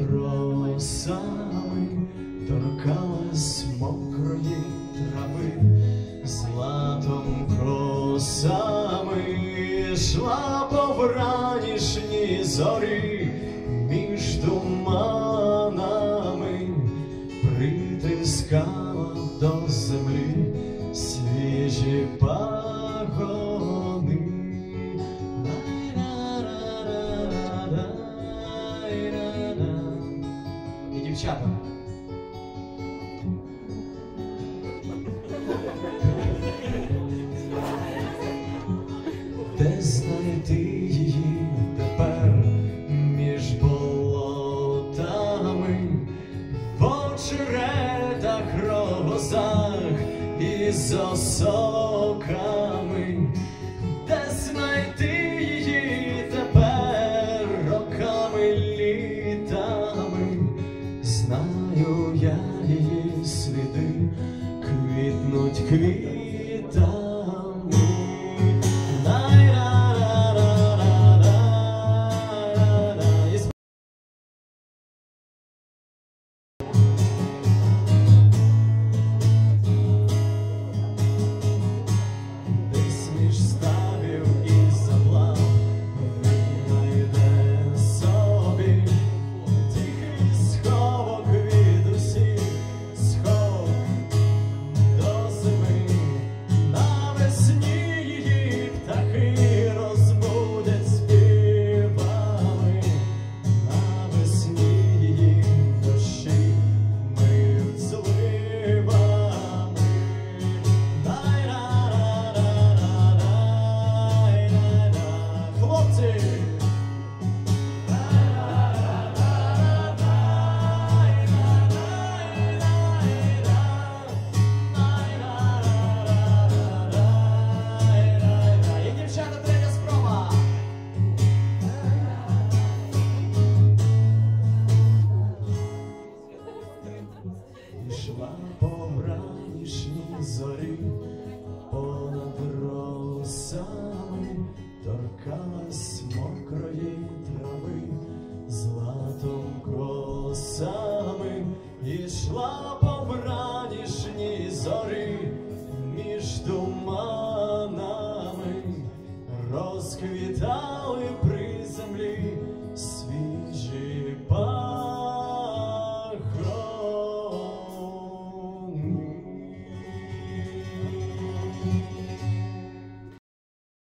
росами торкалась мокрої трави, златом кросами йшла по вранішній зорі між туманами, притискала до землі свіжі пагони. Дівчата. Де знайти її тепер між болотами, в очеретах, рогозах і з осоками, 눈치 그게 ішла по вранішній